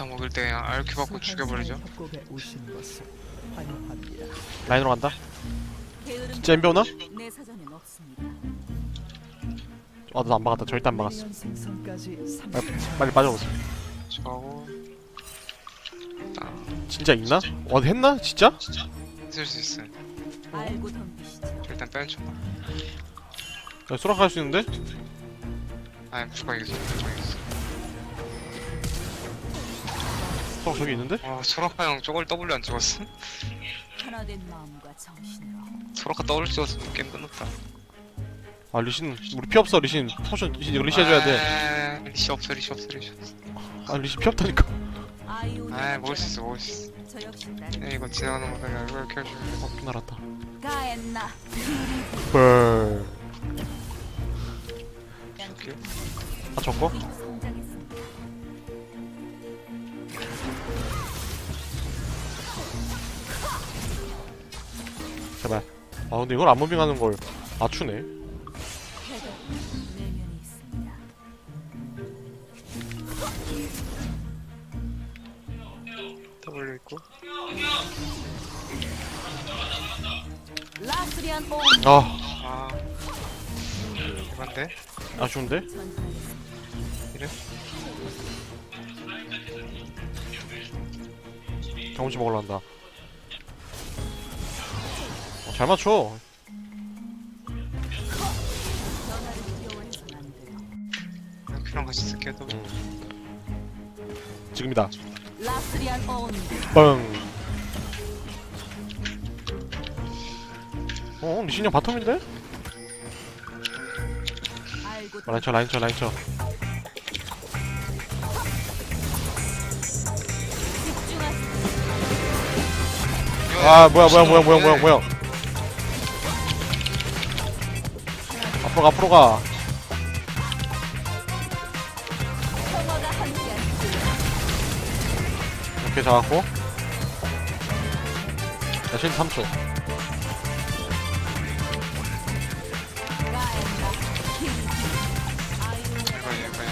야타 먹을 때 그냥 RQ 받고 죽여버리죠. 라인으로 간다 진짜 엠비 오나? 내 사전엔 없습니다. 아 나도 안 막았다 절대 안 막았어 빨리, 30초. 빨리 빠져보세요 저하고 아 진짜 있나? 와 했나? 진짜? 있을 수 있어요 알고 덤비시죠. 일단 빼줘 야 수락 할 수 있는데? 아니 무조건 이겼어 무조건 이겼어 수락 저기 있는데? 와 소라카 형 저걸 W 안 찍었어? 하나 된 마음과 정신으로. 소라카 W 찍었으면 게임 끝났다. 아 리신 우리 피 없어 리신. 포션 리신 이거 리시 해줘야 돼. 돼 리시 없어 리시 없어 리시 없어. 아 리신 피 없다니까. 아이오니 아 먹을 수 있어 먹을 수 있어. 저 역시 다른 야, 이거 지나가는 거다 야 이걸 켜줘 어 날았다. 뻘 오케이 아 저거? 성장했 제발 아 근데 이걸 안 무빙하는 걸 맞추네. 라스리안 온 아. 아. 이건데. 아쉬운데? 이래? 경험치 먹으러 간다. 어, 잘 맞춰. RQ랑 같이 쓸게 또 음. 지금이다 라스리안 온뻥 어? 리신이 형 바텀인데? 알고 라인 쳐 라인 쳐 라인 쳐 집중하세요. 아 뭐야 뭐야 뭐야 뭐야 뭐야 뭐야 앞으로 가 앞으로 가. 이렇게 잡았고. 야실 3초. 가엔나 힐 아이오니 이거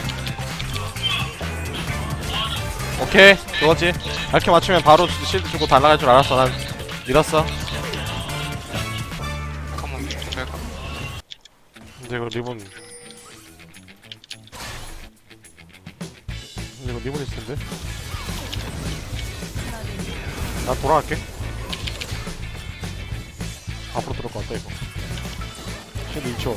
이거 오케이 좋았지. 이렇게 맞추면 바로 실드 주고 달라갈 줄 알았어. 난 밀었어 근데 이거 리본. 근데 이거 리본 있을 텐데. 난 돌아갈게. 앞으로 들어올 것 같다 이거. 실드 2초.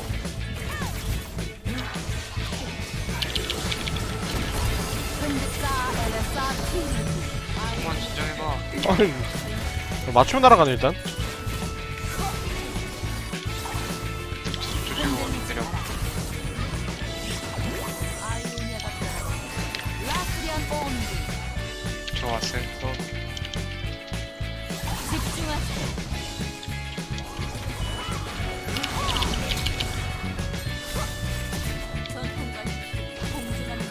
흔들사 엘레사 힐 한번 진정해봐. 아니 맞추면 날아가네 일단 또 공존하는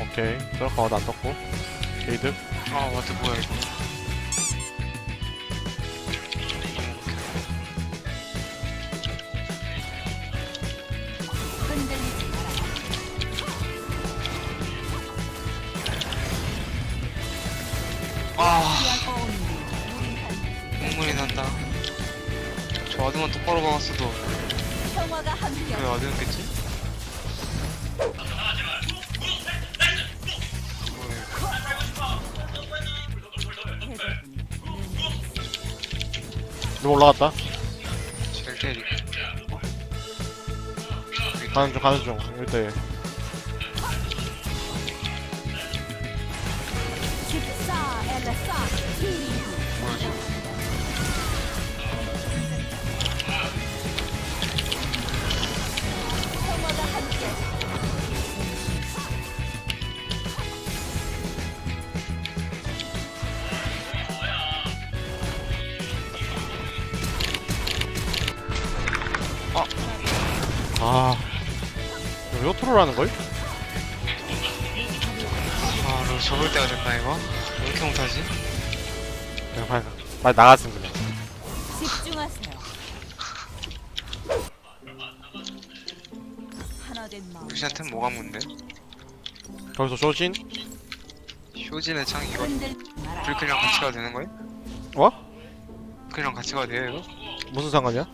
오케이. 와도 안 떴고. 게이드. 아 와드 뭐야 이거 한 눈물이 난다. 저 와드만 똑바로 박았어도 평화가 함께 왜 와드였겠지? 대부분이 좀 올라갔다. 제일 때리 가는 중 가는 중. 집사 엘레사 힐이 아 왜 오토로를 하는 걸? 아 너 접을 때가 됐나 이거? 왜 이렇게 못하지? 그냥 빨리, 빨리 나갔으면 그냥 집중하세요. 하나 된 마음. 루시한테는 뭐가 문데? 거기서 쇼진 쇼진의 창 이거 흔들. 불클이랑 같이 가도 되는 거예요? 어? 불클이랑 같이 가도 돼요 이거? 무슨 상관이야?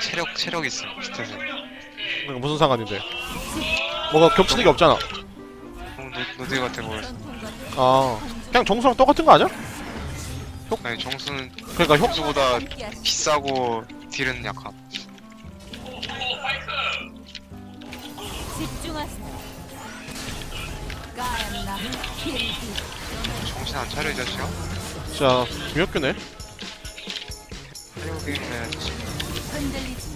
체력 체력 있음 스탯에 그러니까 무슨 상관인데? 뭐가 겹치는 게 없잖아. 너무 노, 노드 같아 보여서 전통과 아 그냥 정수랑 똑같은 거 아니야? 아니 정수는 그러니까 효 정수보다 비싸고 딜은 약함. 집중하세요. 정신 안 차려 이 자식아? 진짜 미역규네 체력 게임 해야지 흔들리지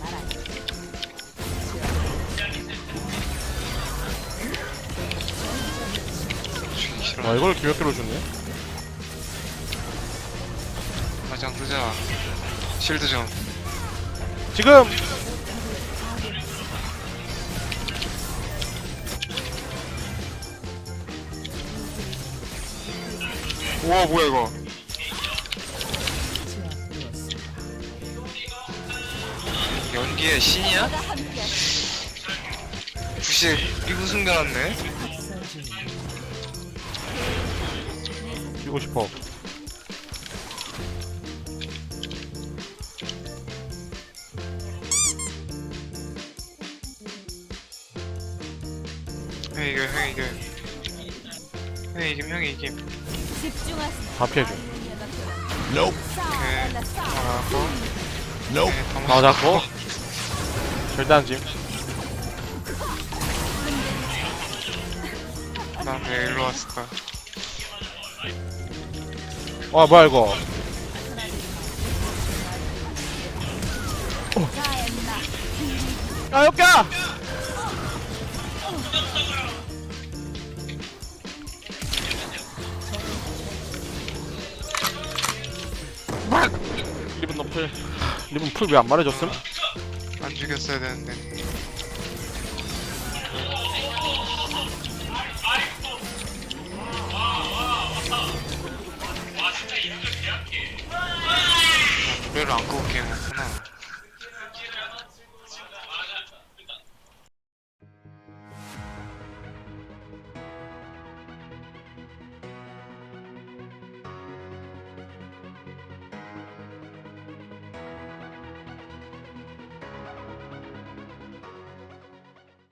싫어 와 이걸 김혁규로 주네. 가장 뜨자. 실드 좀 지금! 우와 뭐야 이거 연기의 신이야? 부시 미국 숨겨놨네? 뛰고 싶어. 형이 이겨 형이 이겨 형이 이김 형이 이김. 집중하세요. 다 피해줘. 싸 엘라 싸 네, 다 잡고 절대 안짐 난왜 일로 왔을까 와 뭐야 이거? 야 역야! 리본 너플. 리본 풀 왜 안 말해줬음? 안 죽였어야 되는데. 아, 노래를 안 끄고 게임했구나